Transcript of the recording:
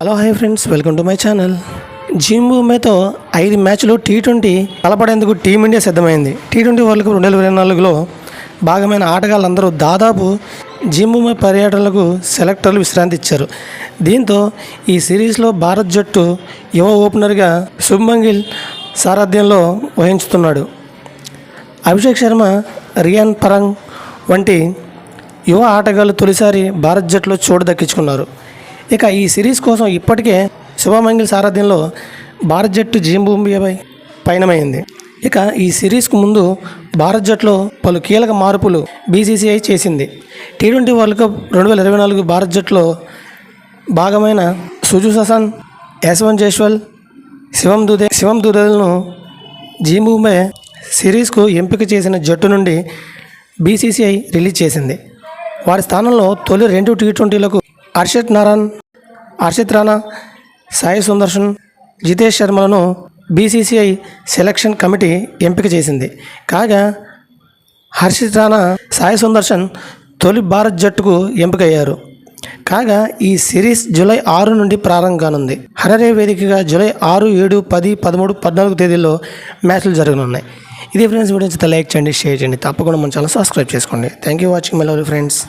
Hello hi friends welcome to my channel. జింబూమేతో ఐదు మ్యాచ్లు T twenty తలపడేందుకు టీమిండియా సిద్ధమైంది. టీ ట్వంటీ వరల్డ్ కప్ రెండు వేల ఇరవై నాలుగులో భాగమైన ఆటగాళ్ళందరూ దాదాపు జింబూమే పర్యటనలకు సెలెక్టర్లు విశ్రాంతి ఇచ్చారు. దీంతో ఈ సిరీస్లో భారత్ జట్టు యువ ఓపెనర్గా శుభ్మన్ గిల్ సారథ్యంలో వహించుతున్నాడు. అభిషేక్ శర్మ రియాన్ పరంగ్ వంటి యువ ఆటగాళ్ళు తొలిసారి భారత్ జట్టులో చోటు దక్కించుకున్నారు. ఇక ఈ సిరీస్ కోసం ఇప్పటికే శుభమంగిల్ సారథ్యంలో భారత్ జట్టు జింబూంబియాపై పయనమైంది. ఇక ఈ సిరీస్కు ముందు భారత్ జట్టులో పలు కీలక మార్పులు బీసీసీఐ చేసింది. టీ ట్వంటీ వరల్డ్ కప్ రెండు వేల ఇరవై నాలుగు భారత్ జట్టులో భాగమైన సుజు ససన్ యశ్వంత్ జైస్వాల్ శివం దూదే శివం దూదేలను జీంబూంబే సిరీస్కు ఎంపిక చేసిన జట్టు నుండి బీసీసీఐ రిలీజ్ చేసింది. వారి స్థానంలో తొలి రెండు టీ ట్వంటీలకు హర్షత్ నారాయణ్ హర్షిత్ రాణా సాయి సుందర్శన్ జితేష్ శర్మలను బీసీసీఐ సెలక్షన్ కమిటీ ఎంపిక చేసింది. కాగా హర్షిత్ రాణా సాయి సుందర్శన్ తొలి భారత్ జట్టుకు ఎంపికయ్యారు. కాగా ఈ సిరీస్ జూలై ఆరు నుండి ప్రారంభం కానుంది. హరరే వేదికగా జూలై ఆరు ఏడు పది పదమూడు పద్నాలుగు తేదీల్లో మ్యాచ్లు జరగనున్నాయి. ఇది ఫ్రెండ్స్ వీడియో లైక్ చేయండి షేర్ చేయండి. తప్పకుండా మన ఛానల్ సబ్స్క్రైబ్ చేసుకోండి. Thank you watching my love friends